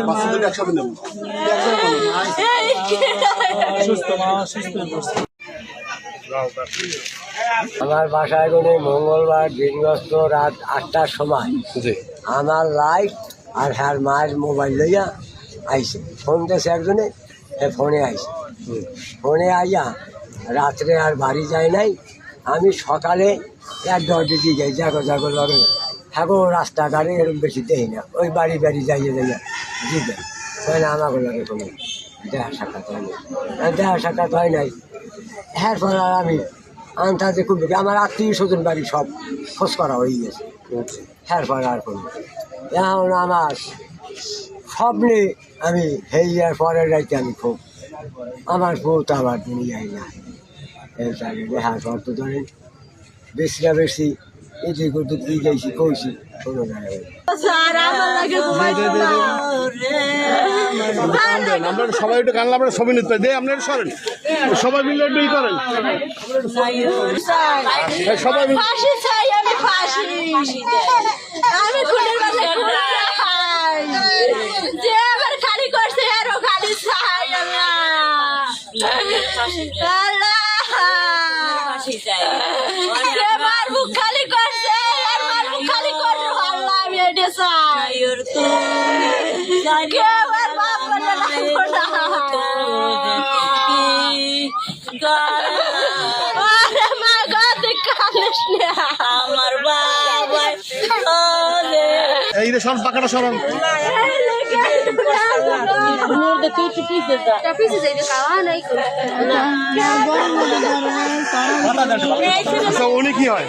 একসাথে নেব। আমার বাসায় কোনো মঙ্গলবার দিনগ্রস্ত রাত আটটার সময় আমার লাইট আর হ্যার মায়ের মোবাইল লইয়া আইসে ফোন দিয়েছে একজনে ফোনে আইসে ফোনে আইয়া রাত্রে আর বাড়ি যায় নাই। আমি সকালে এক দশ দিয়ে যাই জাগো জাগো লগে থাকো রাস্তাঘাটে এরকম বেশি দেই না। ওই বাড়ি বাড়ি যাইয়ে যাইয়া দিবে তাহলে আমাকে লাগে কোনো দেখা সাক্ষাৎ হয় না দেখা সাক্ষাৎ হয় নাই হ্যাঁ পর আর আমি আন্তাজে খুব আমার আত্মীয় স্বজন বাড়ি সব খোঁজ করা হয়ে গেছে। হ্যাঁ পর আর কোনো। এখন আমার স্বপ্নে আমি হেয়ার পরের রাইতে আমি খুব আমার বউ তো আমার যাই না দেখা পর তো ধরেন বেশিটা বেশি ওদিক দিয়ে গেছি কইছি সবাই একটু কানলে নিতে পারি দে আপনারা সরেন। সবাই মিলে একটু করেন। সবাই মিলে। আমি খুনের বাসে খুন চাই। যে আমার খালি করছে আরও খালি চাই আল্লাহ আল্লাহ। যে মার খালি করছে আর মার মুখ খালি করছে আল্লাহ আমি এটা চাই কেউ আর বাপ বলে রাখব না আরে মা গো তুই কাঁদিস না আমার বাবা এই রে সর পাকাটা সরান। আচ্ছা উনি কি হয়?